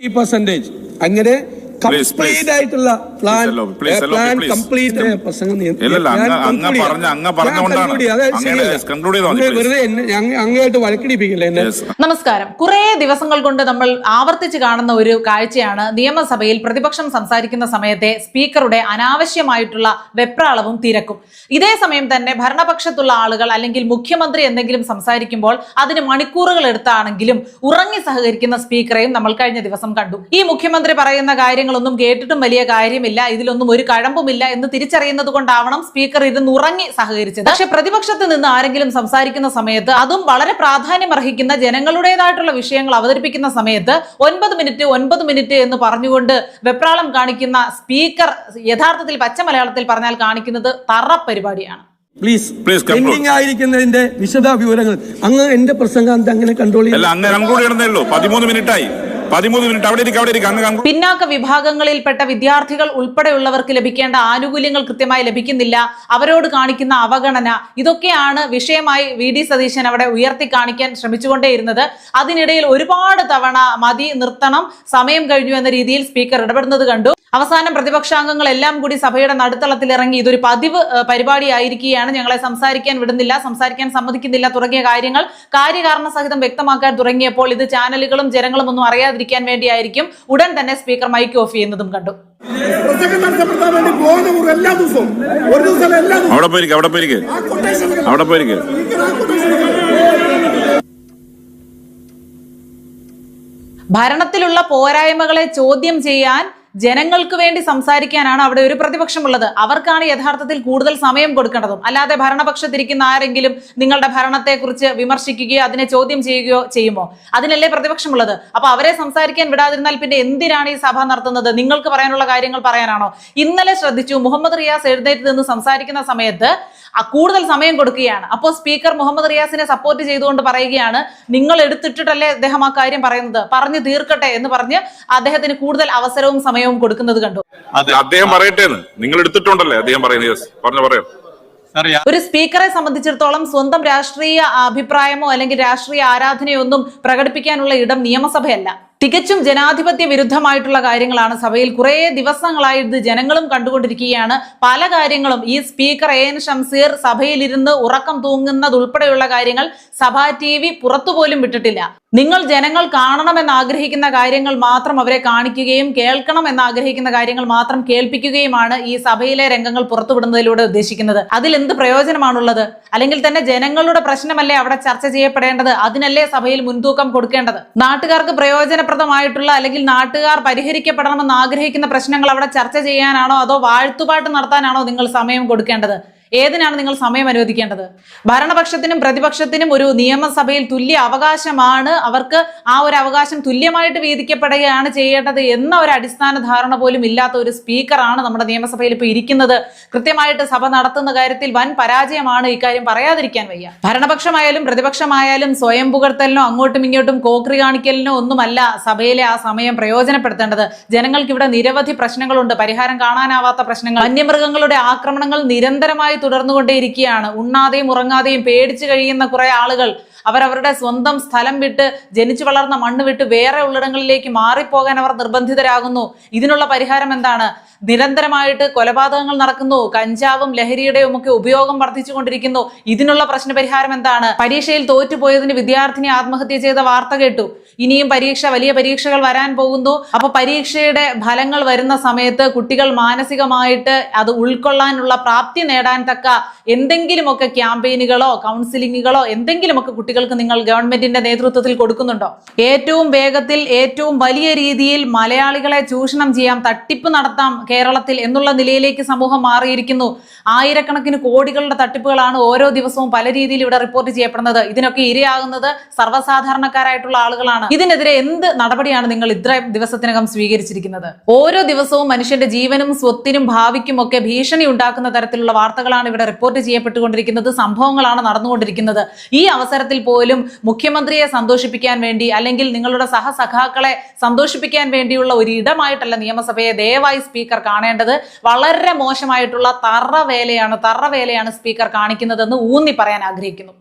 ഈ പെർസെന്റേജ് അങ്ങനെ കംപ്ലീറ്റ് ആയിട്ടുള്ള പ്ലാൻ പ്ലാൻ കംപ്ലീറ്റ് പ്രസംഗം. വെറുതെ എന്നെ അങ്ങ് അങ്ങയായിട്ട് വഴക്കിടിപ്പിക്കില്ല എന്നെ? നമസ്കാരം. കുറെ ദിവസങ്ങൾ കൊണ്ട് നമ്മൾ ആവർത്തിച്ച് കാണുന്ന ഒരു കാഴ്ചയാണ് നിയമസഭയിൽ പ്രതിപക്ഷം സംസാരിക്കുന്ന സമയത്തെ സ്പീക്കറുടെ അനാവശ്യമായിട്ടുള്ള വെപ്രാളവും തിരക്കും. ഇതേ സമയം തന്നെ ഭരണപക്ഷത്തുള്ള ആളുകൾ അല്ലെങ്കിൽ മുഖ്യമന്ത്രി എന്തെങ്കിലും സംസാരിക്കുമ്പോൾ അതിന് മണിക്കൂറുകൾ എടുത്താണെങ്കിലും ഉറങ്ങി സഹകരിക്കുന്ന സ്പീക്കറെയും നമ്മൾ കഴിഞ്ഞ ദിവസം കണ്ടു. ഈ മുഖ്യമന്ത്രി പറയുന്ന കാര്യങ്ങളൊന്നും കേട്ടിട്ടും വലിയ കാര്യമില്ല. ഇതിലൊന്നും ഒരു കഴമ്പുമില്ല എന്ന് തിരിച്ചറിയുന്നത് കൊണ്ടാവണം സ്പീക്കർ ഇരുന്ന് ഉറങ്ങി സഹകരിച്ചത്. പക്ഷെ പ്രതിപക്ഷത്ത് നിന്ന് ആരെങ്കിലും സംസാരിക്കുന്ന സമയത്ത് അതും വളരെ പ്രാധാന്യം അർഹിക്കുന്ന ജനങ്ങളുടേതായിട്ടുള്ള വിഷയങ്ങൾ അവതരിപ്പിക്കുന്ന സമയത്ത് ഒൻപത് മിനിറ്റ് ഒൻപത് മിനിറ്റ് എന്ന് പറഞ്ഞുകൊണ്ട് വെപ്രാളം കാണിക്കുന്ന സ്പീക്കർ യഥാർത്ഥത്തിൽ പച്ച മലയാളത്തിൽ പറഞ്ഞാൽ കാണിക്കുന്നത് തറ പരിപാടിയാണ്. Please please. ആയിരിക്കുന്നതിന്റെ വിശദ വിവരങ്ങൾ അങ്ങ് എന്റെ പ്രസംഗം അങ്ങനെ കൺട്രോൾ അല്ല അങ്ങനെ കൺക്ലൂഡ് കൂടി ഉള്ളൂ. പതിമൂന്ന് മിനിറ്റ് ആയി പതിമൂന്ന് മിനിറ്റ് അവിടെ അവിടെ പിന്നാക്ക വിഭാഗങ്ങളിൽപ്പെട്ട വിദ്യാർത്ഥികൾ ഉൾപ്പെടെയുള്ളവർക്ക് ലഭിക്കേണ്ട ആനുകൂല്യങ്ങൾ കൃത്യമായി ലഭിക്കുന്നില്ല. അവരോട് കാണിക്കുന്ന അവഗണന. ഇതൊക്കെയാണ് വിഷയമായി വി ഡി സതീശൻ അവിടെ ഉയർത്തി കാണിക്കാൻ ശ്രമിച്ചുകൊണ്ടേയിരുന്നത്. അതിനിടയിൽ ഒരുപാട് തവണ മതി നിർത്തണം സമയം കഴിഞ്ഞു എന്ന രീതിയിൽ സ്പീക്കർ ഇടപെടുന്നത് കണ്ടു. അവസാനം പ്രതിപക്ഷാംഗങ്ങൾ എല്ലാം കൂടി സഭയുടെ നടുത്തളത്തിൽ ഇറങ്ങി ഇതൊരു പതിവ് പരിപാടി പരിപാടിയായിരിക്കുകയാണ് ഞങ്ങളെ സംസാരിക്കാൻ വിടുന്നില്ല സംസാരിക്കാൻ സമ്മതിക്കുന്നില്ല തുടങ്ങിയ കാര്യങ്ങൾ കാര്യകാരണ സഹിതം വ്യക്തമാക്കാൻ തുടങ്ങിയപ്പോൾ ഇത് ചാനലുകളും ജനങ്ങളും ഒന്നും അറിയാതിരിക്കാൻ വേണ്ടിയായിരിക്കും ഉടൻ തന്നെ സ്പീക്കർ മൈക്ക് ഓഫ് ചെയ്യുന്നതും കണ്ടു അവിടെ പോയിരിക്കും അവിടെ പോയിരിക്കും. അവിടെ പോയിരിക്കും. ഭരണത്തിലുള്ള പോരായ്മകളെ ചോദ്യം ചെയ്യാൻ ജനങ്ങൾക്ക് വേണ്ടി സംസാരിക്കാനാണ് അവിടെ ഒരു പ്രതിപക്ഷമുള്ളത്. അവർക്കാണ് യഥാർത്ഥത്തിൽ കൂടുതൽ സമയം കൊടുക്കേണ്ടതും. അല്ലാതെ ഭരണപക്ഷത്തിരിക്കുന്ന ആരെങ്കിലും നിങ്ങളുടെ ഭരണത്തെക്കുറിച്ച് വിമർശിക്കുകയോ അതിനെ ചോദ്യം ചെയ്യുകയോ ചെയ്യുമോ? അതിനല്ലേ പ്രതിപക്ഷമുള്ളത്. അപ്പൊ അവരെ സംസാരിക്കാൻ വിടാതിരുന്നാൽ പിന്നെ എന്തിനാണ് ഈ സഭ നടത്തുന്നത്? നിങ്ങൾക്ക് പറയാനുള്ള കാര്യങ്ങൾ പറയാനാണോ? ഇന്നലെ ശ്രദ്ധിച്ചു മുഹമ്മദ് റിയാസ് എഴുന്നേറ്റ് നിന്ന് സംസാരിക്കുന്ന സമയത്ത് കൂടുതൽ സമയം കൊടുക്കുകയാണ്. അപ്പോൾ സ്പീക്കർ മുഹമ്മദ് റിയാസിനെ സപ്പോർട്ട് ചെയ്തുകൊണ്ട് പറയുകയാണ് നിങ്ങൾ എടുത്തിട്ടിട്ടല്ലേ അദ്ദേഹം ആ കാര്യം പറയുന്നത്? പറഞ്ഞു തീർക്കട്ടെ എന്ന് പറഞ്ഞ് അദ്ദേഹത്തിന് കൂടുതൽ അവസരവും സമയവും കൊടുക്കുന്നത് കണ്ടു. അദ്ദേഹം പറയട്ടെ നിങ്ങൾ എടുത്തിട്ടുണ്ടല്ലേ? അദ്ദേഹം പറയുന്നത്. യെസ് പറഞ്ഞു പറയാം? സാർ ഒരു സ്പീക്കറെ സംബന്ധിച്ചിടത്തോളം സ്വന്തം രാഷ്ട്രീയ അഭിപ്രായമോ അല്ലെങ്കിൽ രാഷ്ട്രീയ ആരാധനയോ ഒന്നും പ്രകടിപ്പിക്കാനുള്ള ഇടം നിയമസഭയല്ല. തികച്ചും ജനാധിപത്യ വിരുദ്ധമായിട്ടുള്ള കാര്യങ്ങളാണ് സഭയിൽ കുറേ ദിവസങ്ങളായി ജനങ്ങളും കണ്ടുകൊണ്ടിരിക്കുകയാണ്. പല കാര്യങ്ങളും ഈ സ്പീക്കർ എ എൻ ഷംസീർ സഭയിലിരുന്ന് ഉറക്കം തൂങ്ങുന്നതുൾപ്പെടെയുള്ള കാര്യങ്ങൾ സഭാ ടി വി പുറത്തുപോലും വിട്ടിട്ടില്ല. നിങ്ങൾ ജനങ്ങൾ കാണണമെന്ന് ആഗ്രഹിക്കുന്ന കാര്യങ്ങൾ മാത്രം അവരെ കാണിക്കുകയും കേൾക്കണം എന്ന് ആഗ്രഹിക്കുന്ന കാര്യങ്ങൾ മാത്രം കേൾപ്പിക്കുകയുമാണ് ഈ സഭയിലെ രംഗങ്ങൾ പുറത്തുവിടുന്നതിലൂടെ ഉദ്ദേശിക്കുന്നത്. അതിൽ എന്ത് പ്രയോജനമാണുള്ളത്? അല്ലെങ്കിൽ തന്നെ ജനങ്ങളുടെ പ്രശ്നമല്ലേ അവിടെ ചർച്ച ചെയ്യപ്പെടേണ്ടത്? അതിനല്ലേ സഭയിൽ മുൻതൂക്കം കൊടുക്കേണ്ടത്? നാട്ടുകാർക്ക് പ്രയോജനപ്രദമായിട്ടുള്ള അല്ലെങ്കിൽ നാട്ടുകാർ പരിഹരിക്കപ്പെടണമെന്ന് ആഗ്രഹിക്കുന്ന പ്രശ്നങ്ങൾ അവിടെ ചർച്ച ചെയ്യാനാണോ അതോ വാഴ്ത്തുപാട്ട് നടത്താനാണോ നിങ്ങൾ സമയം കൊടുക്കേണ്ടത്? ഏതിനാണ് നിങ്ങൾ സമയം അനുവദിക്കേണ്ടത്? ഭരണപക്ഷത്തിനും പ്രതിപക്ഷത്തിനും ഒരു നിയമസഭയിൽ തുല്യ അവകാശമാണ്. അവർക്ക് ആ ഒരു അവകാശം തുല്യമായിട്ട് വീതിക്കപ്പെടുകയാണ് ചെയ്യേണ്ടത് എന്ന ഒരു അടിസ്ഥാന ധാരണ പോലും ഇല്ലാത്ത ഒരു സ്പീക്കറാണ് നമ്മുടെ നിയമസഭയിൽ ഇപ്പോൾ ഇരിക്കുന്നത്. കൃത്യമായിട്ട് സഭ നടത്തുന്ന കാര്യത്തിൽ വൻ പരാജയമാണ് ഇക്കാര്യം പറയാതിരിക്കാൻ വയ്യ. ഭരണപക്ഷമായാലും പ്രതിപക്ഷമായാലും സ്വയം പുകഴ്ത്തലിനോ അങ്ങോട്ടും ഇങ്ങോട്ടും കോക്രി കാണിക്കലിനോ ഒന്നുമല്ല സഭയിലെ ആ സമയം പ്രയോജനപ്പെടുത്തേണ്ടത്. ജനങ്ങൾക്ക് ഇവിടെ നിരവധി പ്രശ്നങ്ങളുണ്ട്. പരിഹാരം കാണാനാവാത്ത പ്രശ്നങ്ങൾ വന്യമൃഗങ്ങളുടെ ആക്രമണങ്ങൾ നിരന്തരമായി തുടർന്നുകൊണ്ടേയിരിക്കുകയാണ്. ഉണ്ണാതെയും ഉറങ്ങാതെയും പേടിച്ചു കഴിയുന്ന കുറെ ആളുകൾ അവരവരുടെ സ്വന്തം സ്ഥലം വിട്ട് ജനിച്ചു വളർന്ന മണ്ണ് വിട്ട് വേറെ ഉള്ളിടങ്ങളിലേക്ക് മാറിപ്പോകാൻ അവർ നിർബന്ധിതരാകുന്നു. ഇതിനുള്ള പരിഹാരം എന്താണ്? നിരന്തരമായിട്ട് കൊലപാതകങ്ങൾ നടക്കുന്നു. കഞ്ചാവും ലഹരിയുടെയും ഒക്കെ ഉപയോഗം വർദ്ധിച്ചുകൊണ്ടിരിക്കുന്നു. ഇതിനുള്ള പ്രശ്ന പരിഹാരം എന്താണ്? പരീക്ഷയിൽ തോറ്റുപോയതിന് വിദ്യാർത്ഥിനി ആത്മഹത്യ ചെയ്ത വാർത്ത കേട്ടു. ഇനിയും പരീക്ഷ വലിയ പരീക്ഷകൾ വരാൻ പോകുന്നു. അപ്പൊ പരീക്ഷയുടെ ഫലങ്ങൾ വരുന്ന സമയത്ത് കുട്ടികൾ മാനസികമായിട്ട് അത് ഉൾക്കൊള്ളാനുള്ള പ്രാപ്തി നേടാൻ തക്ക എന്തെങ്കിലുമൊക്കെ ക്യാമ്പയിനുകളോ കൗൺസിലിങ്ങുകളോ എന്തെങ്കിലുമൊക്കെ കുട്ടികൾക്ക് നിങ്ങൾ ഗവൺമെന്റിന്റെ നേതൃത്വത്തിൽ കൊടുക്കുന്നുണ്ടോ? ഏറ്റവും വേഗത്തിൽ ഏറ്റവും വലിയ രീതിയിൽ മലയാളികളെ ചൂഷണം ചെയ്യാം തട്ടിപ്പ് നടത്താം കേരളത്തിൽ എന്നുള്ള നിലയിലേക്ക് സമൂഹം മാറിയിരിക്കുന്നു. ആയിരക്കണക്കിന് കോടികളുടെ തട്ടിപ്പുകളാണ് ഓരോ ദിവസവും പല രീതിയിൽ ഇവിടെ റിപ്പോർട്ട് ചെയ്യപ്പെടുന്നത്. ഇതിനൊക്കെ ഇരയാകുന്നത് സർവസാധാരണക്കാരായിട്ടുള്ള ആളുകളാണ്. ഇതിനെതിരെ എന്ത് നടപടിയാണ് നിങ്ങൾ ഇത്ര ദിവസത്തിനകം സ്വീകരിച്ചിരിക്കുന്നത്? ഓരോ ദിവസവും മനുഷ്യന്റെ ജീവനും സ്വത്തിനും ഭാവിക്കും ഒക്കെ ഭീഷണി ഉണ്ടാക്കുന്ന തരത്തിലുള്ള വാർത്തകളാണ് ഇവിടെ റിപ്പോർട്ട് ചെയ്യപ്പെട്ടുകൊണ്ടിരിക്കുന്നത്. സംഭവങ്ങളാണ് നടന്നുകൊണ്ടിരിക്കുന്നത്. ഈ അവസരത്തിൽ പോലും മുഖ്യമന്ത്രിയെ സന്തോഷിപ്പിക്കാൻ വേണ്ടി അല്ലെങ്കിൽ നിങ്ങളുടെ സഹസഖാക്കളെ സന്തോഷിപ്പിക്കാൻ വേണ്ടിയുള്ള ഒരു ഇടമായിട്ടല്ല നിയമസഭയെ ദയവായി സ്പീക്കർ കാണേണ്ടത്. വളരെ മോശമായിട്ടുള്ള തറവേലയാണ് തറവേലയാണ് തറ വേലയാണ് സ്പീക്കർ കാണിക്കുന്നതെന്ന് ഊന്നി പറയാൻ ആഗ്രഹിക്കുന്നു.